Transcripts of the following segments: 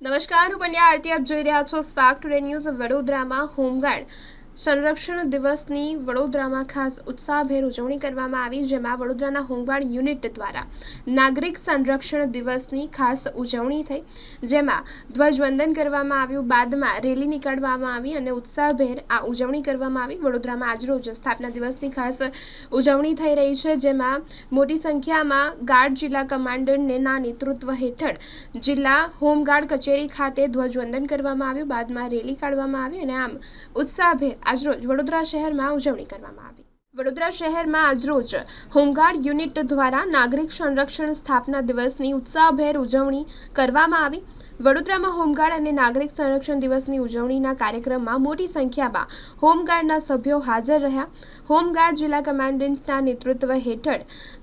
નમસ્કાર હું પંડ્યા આરતી આપ જોઈ રહ્યા છો સ્પાર્ક ટુડે ન્યૂઝ વડોદરામાં હોમગાર્ડ સંરક્ષણ દિવસની વડોદરામાં ખાસ ઉત્સાહભેર ઉજવણી કરવામાં આવી, જેમાં વડોદરાના હોમગાર્ડ યુનિટ દ્વારા નાગરિક સંરક્ષણ દિવસની ખાસ ઉજવણી થઈ, જેમાં ધ્વજવંદન કરવામાં આવ્યું, બાદમાં રેલી નીકાળવામાં આવી અને ઉત્સાહભેર આ ઉજવણી કરવામાં આવી. વડોદરામાં આજરોજ સ્થાપના દિવસની ખાસ ઉજવણી થઈ રહી છે, જેમાં મોટી સંખ્યામાં ગાર્ડ જિલ્લા કમાન્ડરના નેતૃત્વ હેઠળ જિલ્લા હોમગાર્ડ કચેરી ખાતે ધ્વજવંદન કરવામાં આવ્યું, બાદમાં રેલી કાઢવામાં આવી અને આમ ઉત્સાહભેર આજરોજ વડોદરા શહેરમાં ઉજવણી કરવામાં આવી. વડોદરા શહેરમાં આજરોજ હોમગાર્ડ યુનિટ દ્વારા નાગરિક સંરક્ષણ સ્થાપના દિવસની ઉત્સાહભેર ઉજવણી કરવામાં આવી. વડોદરામાં હોમગાર્ડ અને નાગરિક સંરક્ષણ દિવસની ઉજવણીના કાર્યક્રમમાં મોટી સંખ્યામાં હોમગાર્ડના સભ્યો હાજર રહ્યા. હોમગાર્ડ જિલ્લા કમાન્ડન્ટના નેતૃત્વ હેઠળ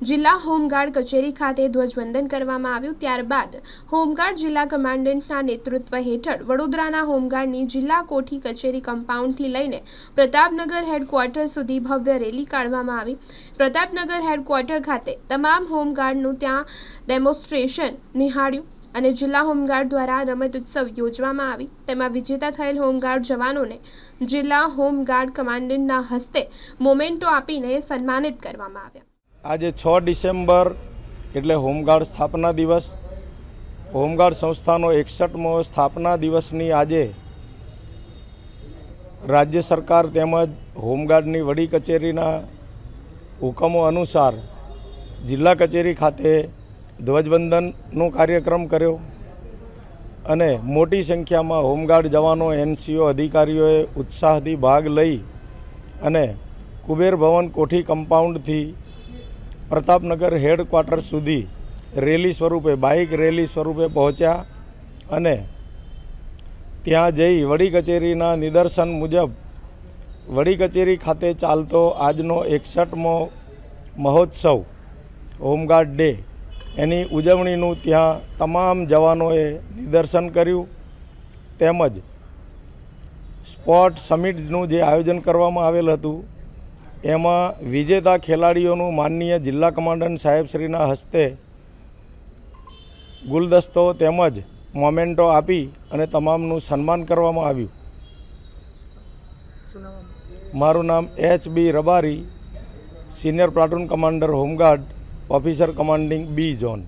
જિલ્લા હોમગાર્ડ કચેરી ખાતે ધ્વજવંદન કરવામાં આવ્યું. ત્યારબાદ હોમગાર્ડ જિલ્લા કમાન્ડન્ટના નેતૃત્વ હેઠળ વડોદરાના હોમગાર્ડની જિલ્લા કોઠી કચેરી કમ્પાઉન્ડથી લઈને પ્રતાપનગર હેડક્વાર્ટર સુધી ભવ્ય રેલી કાઢવામાં આવી. પ્રતાપનગર હેડક્વાર્ટર ખાતે તમામ હોમગાર્ડનું ત્યાં ડેમોન્સ્ટ્રેશન નિહાળ્યું. અને જિલ્લા હોમગાર્ડ દ્વારા રમત ઉત્સવ યોજવામાં આવી. તેમાં વિજેતા થયેલ હોમગાર્ડ જવાનોને જિલ્લા હોમગાર્ડ કમાન્ડન્ટના હસ્તે મોમેન્ટો આપીને સન્માનિત કરવામાં આવ્યા. આજે છ ડિસેમ્બર એટલે હોમગાર્ડ સ્થાપના દિવસ. હોમગાર્ડ સંસ્થાનો એકસઠમો સ્થાપના દિવસની આજે રાજ્ય સરકાર તેમજ હોમગાર્ડની વડી કચેરીના હુકમો અનુસાર જિલ્લા કચેરી ખાતે ધ્વજવંદનનો કાર્યક્રમ કર્યો અને મોટી સંખ્યામાં હોમગાર્ડ જવાનો, એનસીઓ અધિકારીઓએ ઉત્સાહથી ભાગ લઈ અને કુબેર ભવન કોઠી કમ્પાઉન્ડથી પ્રતાપનગર હેડક્વાર્ટર સુધી રેલી સ્વરૂપે, બાઇક રેલી સ્વરૂપે પહોંચ્યા અને ત્યાં જઈ વડી કચેરીના નિદર્શન મુજબ વડી કચેરી ખાતે ચાલતો આજનો એકસઠમો મહોત્સવ, હોમગાર્ડ ડે એની ઉજવણીનું ત્યાં તમામ જવાનોએ નિદર્શન કર્યું. તેમજ સ્પોર્ટ સમિટનું જે આયોજન કરવામાં આવેલ હતું, એમાં વિજેતા ખેલાડીઓનું માનનીય જિલ્લા કમાન્ડન્ટ સાહેબશ્રીના હસ્તે ગુલદસ્તો તેમજ મોમેન્ટો આપી અને તમામનું સન્માન કરવામાં આવ્યું. મારું નામ H B Rabari, senior platoon commander home guard officer commanding B zone